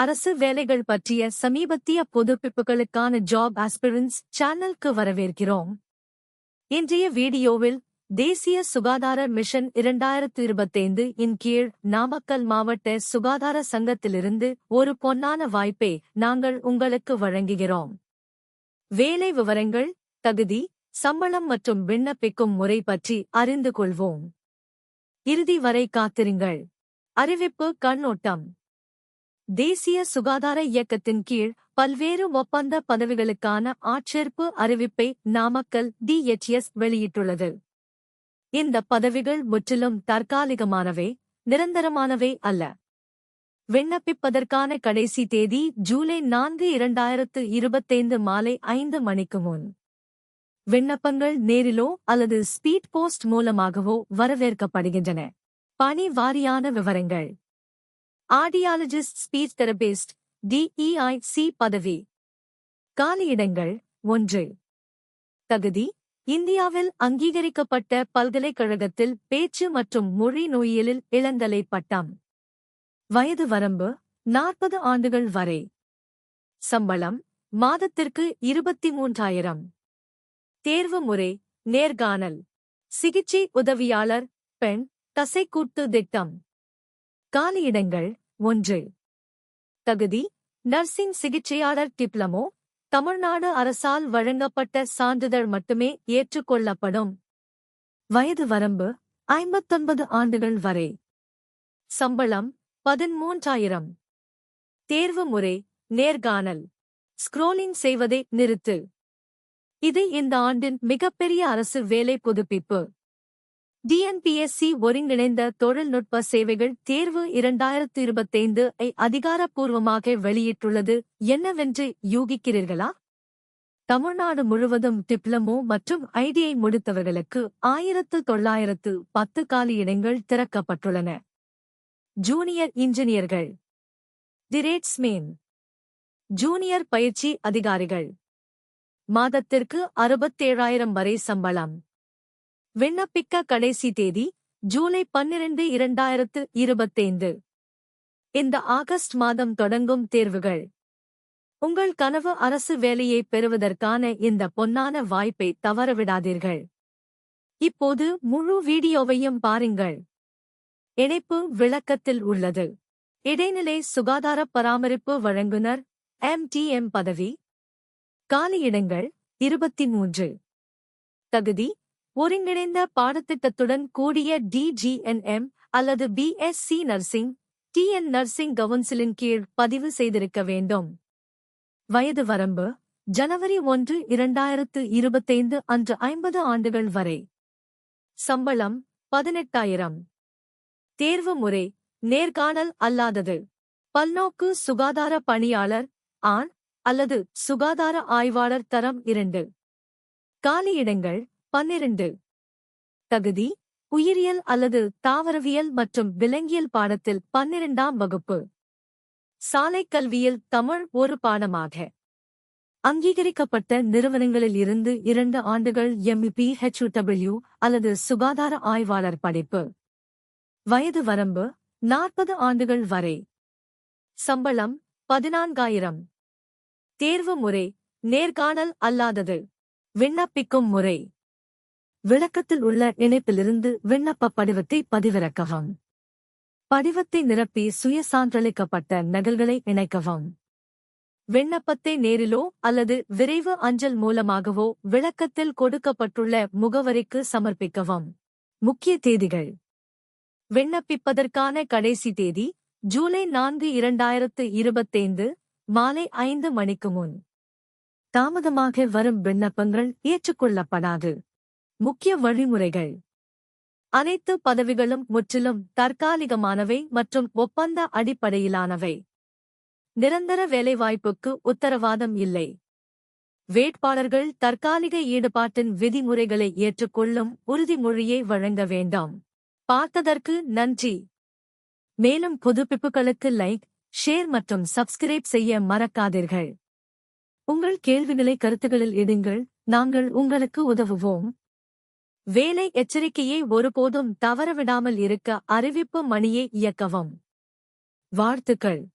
அரசு வேலைகள் பற்றிய சமீபத்திய புதுப்பிப்புகளுக்கான ஜாப் ஆஸ்பிரன்ஸ் சேனலுக்கு வரவேற்கிறோம். இன்றைய வீடியோவில் தேசிய சுகாதார மிஷன் இரண்டாயிரத்து இருபத்தைந்து இன் கீழ் நாமக்கல் மாவட்ட சுகாதார சங்கத்திலிருந்து ஒரு பொன்னான வாய்ப்பை நாங்கள் உங்களுக்கு வழங்குகிறோம். வேலை விவரங்கள் தகுதி சம்பளம் மற்றும் விண்ணப்பிக்கும் முறை பற்றி அறிந்து கொள்வோம். இறுதி வரை காத்திருங்கள். அறிவிப்பு கண்ணோட்டம். தேசிய சுகாதார இயக்கத்தின் கீழ் பல்வேறு ஒப்பந்த பதவிகளுக்கான ஆட்சேர்ப்பு அறிவிப்பை நாமக்கல் டிஎச்எஸ் வெளியிட்டுள்ளது. இந்த பதவிகள் முற்றிலும் தற்காலிகமானவை நிரந்தரமானவை அல்ல. விண்ணப்பிப்பதற்கான கடைசி தேதி ஜூலை நான்கு இரண்டாயிரத்து இருபத்தைந்து மாலை ஐந்து மணிக்கு முன். விண்ணப்பங்கள் நேரிலோ அல்லது ஸ்பீட் போஸ்ட் மூலமாகவோ வரவேற்கப்படுகின்றன. பணி வாரியான விவரங்கள். ஆடியாலஜிஸ்ட் ஸ்பீச் தெரபிஸ்ட் டிஇஐசி பதவி. காலியிடங்கள் ஒன்று. தகுதி இந்தியாவில் அங்கீகரிக்கப்பட்ட பல்கலைக்கழகத்தில் பேச்சு மற்றும் மொழி நோயியலில் இளந்தலை பட்டம். வயது வரம்பு நாற்பது ஆண்டுகள் வரை. சம்பளம் மாதத்திற்கு இருபத்தி மூன்றாயிரம். தேர்வு முறை நேர்காணல். சிகிச்சை உதவியாளர் பெண் தசைக்கூட்டு திட்டம். காலியிடங்கள் ஒன்று. தகுதி நர்சிங் சிகிச்சையாளர் டிப்ளமோ தமிழ்நாடு அரசால் வழங்கப்பட்ட சான்றிதழ் மட்டுமே ஏற்றுக்கொள்ளப்படும். வயது வரம்பு ஐம்பத்தொன்பது ஆண்டுகள் வரை. சம்பளம் பதிமூன்றாயிரம் தேர்வு முறை நேர்காணல். ஸ்க்ரோலிங் செய்வதை நிறுத்து. இது இந்த ஆண்டின் மிகப்பெரிய அரசு வேலை புதுப்பிப்பு. டிஎன்பிஎஸ்சி ஒருங்கிணைந்த தொழில்நுட்ப சேவைகள் தேர்வு இரண்டாயிரத்து இருபத்தைந்து ஐ அதிகாரப்பூர்வமாக வெளியிட்டுள்ளது. என்னவென்று யூகிக்கிறீர்களா? தமிழ்நாடு முழுவதும் டிப்ளமோ மற்றும் ஐடிஐ முடித்தவர்களுக்கு ஆயிரத்து தொள்ளாயிரத்து பத்து காலி இடங்கள் திறக்கப்பட்டுள்ளன. ஜூனியர் இன்ஜினியர்கள். திரேட்ஸ்மேன் ஜூனியர் பயிற்சி அதிகாரிகள். மாதத்திற்கு அறுபத்தேழாயிரம் வரை சம்பளம். விண்ணப்பிக்க கடைசி தேதி ஜூலை பன்னிரண்டு இரண்டாயிரத்து இருபத்தைந்து. இந்த ஆகஸ்ட் மாதம் தொடங்கும் தேர்வுகள். உங்கள் கனவு அரசு வேலையை பெறுவதற்கான இந்த பொன்னான வாய்ப்பை தவறவிடாதீர்கள். இப்போது முழு வீடியோவையும் பாருங்கள். இணைப்பு விளக்கத்தில் உள்ளது. இடைநிலை சுகாதார பராமரிப்பு வழங்குனர் எம்டிஎம் பதவி. காலியிடங்கள் இருபத்தி மூன்று. தகுதி ஒருங்கிணைந்த பாடத்திட்டத்துடன் கூடிய டிஜிஎன்எம் அல்லது பிஎஸ்சி நர்சிங் டிஎன் நர்சிங் கவுன்சிலின் கீழ் பதிவு செய்திருக்க வேண்டும். வயது வரம்பு ஜனவரி ஒன்று இரண்டாயிரத்து இருபத்தைந்து அன்று ஐம்பது ஆண்டுகள் வரை. சம்பளம் பதினெட்டாயிரம். தேர்வு முறை நேர்காணல் அல்லாதது. பல்நோக்கு சுகாதார பணியாளர் ஆண் அல்லது சுகாதார ஆய்வாளர் தரம் இரண்டு. காலியிடங்கள் பன்னிரண்டு. தகுதி உயிரியல் அல்லது தாவரவியல் மற்றும் விலங்கியல் பாடத்தில் பன்னிரண்டாம் வகுப்பு. சாலை கல்வியில் தமிழ் ஒரு பாடமாக. அங்கீகரிக்கப்பட்ட நிறுவனங்களில் இருந்து இரண்டு ஆண்டுகள் எம்இபி ஹெச்யூடபிள்யூ அல்லது சுகாதார ஆய்வாளர் படிப்பு. வயது வரம்பு நாற்பது ஆண்டுகள் வரை. சம்பளம் பதினான்காயிரம். தேர்வு முறை நேர்காணல் அல்லாதது. விண்ணப்பிக்கும் முறை. விளக்கத்தில் உள்ள இணைப்பிலிருந்து விண்ணப்ப படிவத்தை பதிவிறக்கவும். படிவத்தை நிரப்பி சுய சான்றளிக்கப்பட்ட நகல்களை இணைக்கவும். விண்ணப்பத்தை நேரிலோ அல்லது விரைவு அஞ்சல் மூலமாகவோ விளக்கத்தில் கொடுக்கப்பட்டுள்ள முகவரிக்கு சமர்ப்பிக்கவும். முக்கிய தேதிகள். விண்ணப்பிப்பதற்கான கடைசி தேதி ஜூலை நான்கு இரண்டாயிரத்து இருபத்தைந்து மாலை ஐந்து மணிக்கு முன். தாமதமாக வரும் விண்ணப்பங்கள் ஏற்றுக்கொள்ளப்படாது. முக்கிய வழிமுறைகள். அனைத்து பதவிகளும் முற்றிலும் தற்காலிகமானவை மற்றும் ஒப்பந்த அடிப்படையிலானவை. நிரந்தர வேலைவாய்ப்புக்கு உத்தரவாதம் இல்லை. வேட்பாளர்கள் தற்காலிக ஈடுபாட்டின் விதிமுறைகளை ஏற்றுக்கொள்ளும் உறுதிமொழியை வழங்க வேண்டாம். பார்த்ததற்கு நன்றி. மேலும் புதுப்பிப்புகளுக்கு லைக் ஷேர் மற்றும் சப்ஸ்கிரைப் செய்ய மறக்காதீர்கள். உங்கள் கேள்விகளை கருத்துகளில் இடுங்கள். நாங்கள் உங்களுக்கு உதவுவோம். வேலை எச்சரிக்கையை ஒருபோதும் தவறவிடாமல் இருக்க அறிவிப்பு மணியை இயக்கவும். வாழ்த்துக்கள்.